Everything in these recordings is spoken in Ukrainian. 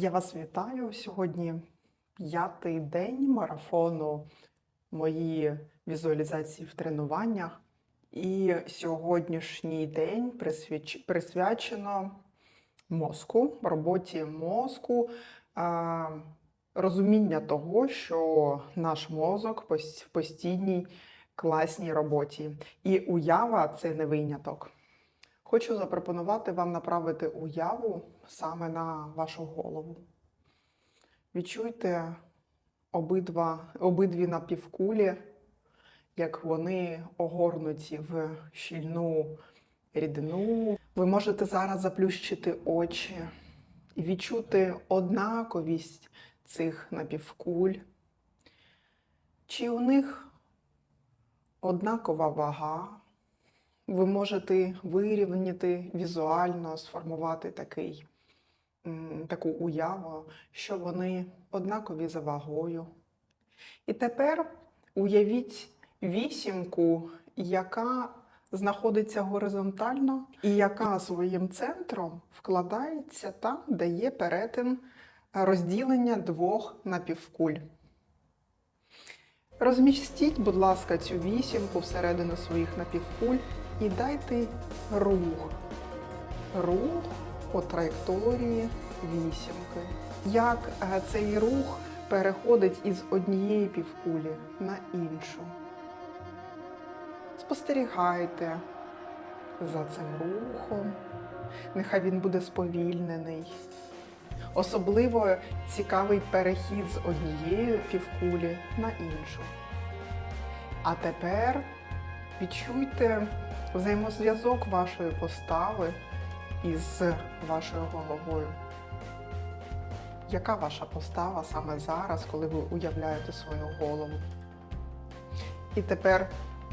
Я вас вітаю. Сьогодні п'ятий день марафону мої візуалізації в тренуваннях. І сьогоднішній день присвяч- присвячено мозку, роботі мозку, розуміння того, що наш мозок в постійній класній роботі. І уява це не виняток. Хочу запропонувати вам направити уяву саме на вашу голову. Відчуйте обидва, обидві напівкулі, як вони огорнуті в щільну рідину. Ви можете зараз заплющити очі і відчути однаковість цих напівкуль. Чи у них однакова вага? Ви можете вирівняти візуально, сформувати такий, таку уяву, що вони однакові за вагою. І тепер уявіть вісімку, яка знаходиться горизонтально і яка своїм центром вкладається там, де є перетин розділення двох напівкуль. Розмістіть, будь ласка, цю вісімку всередину своїх напівкуль і дайте рух. Рух по траєкторії вісімки. Як е, цей рух переходить із однієї півкулі на іншу. Спостерігайте за цим рухом. Нехай він буде сповільнений. Особливо цікавий перехід з однієї півкулі на іншу. А тепер відчуйте взаємозв'язок вашої постави із вашою головою. Яка ваша постава саме зараз, коли ви уявляєте свою голову? І тепер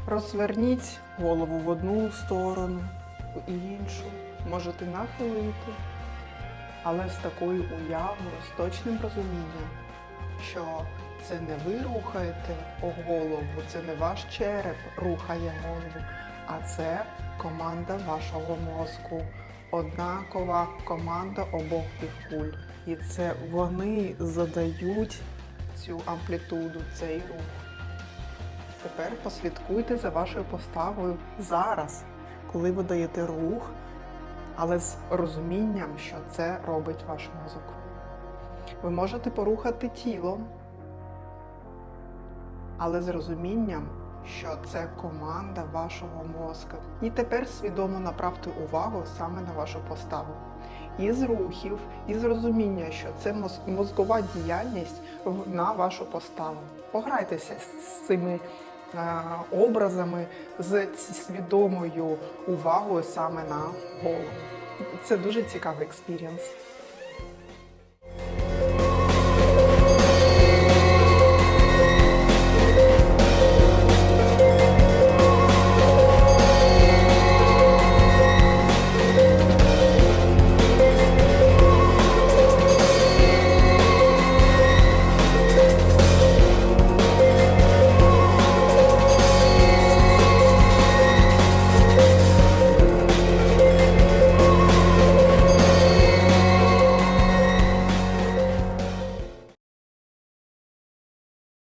розверніть голову в одну сторону, в іншу, можете нахилити але з такою уявою, з точним розумінням, що це не ви рухаєте голову, це не ваш череп рухає голову, а це команда вашого мозку, однакова команда обох півкуль. І це вони задають цю амплітуду, цей рух. Тепер послідкуйте за вашою поставою зараз, коли ви даєте рух але з розумінням, що це робить ваш мозок. Ви можете порухати тілом, але з розумінням, що це команда вашого мозка. І тепер свідомо направте увагу саме на вашу поставу. Із рухів, і з розуміння, що це моз- мозкова діяльність на вашу поставу. Пограйтеся з цими е, образами, з свідомою увагою саме на голову. Це дуже цікавий експірієнс.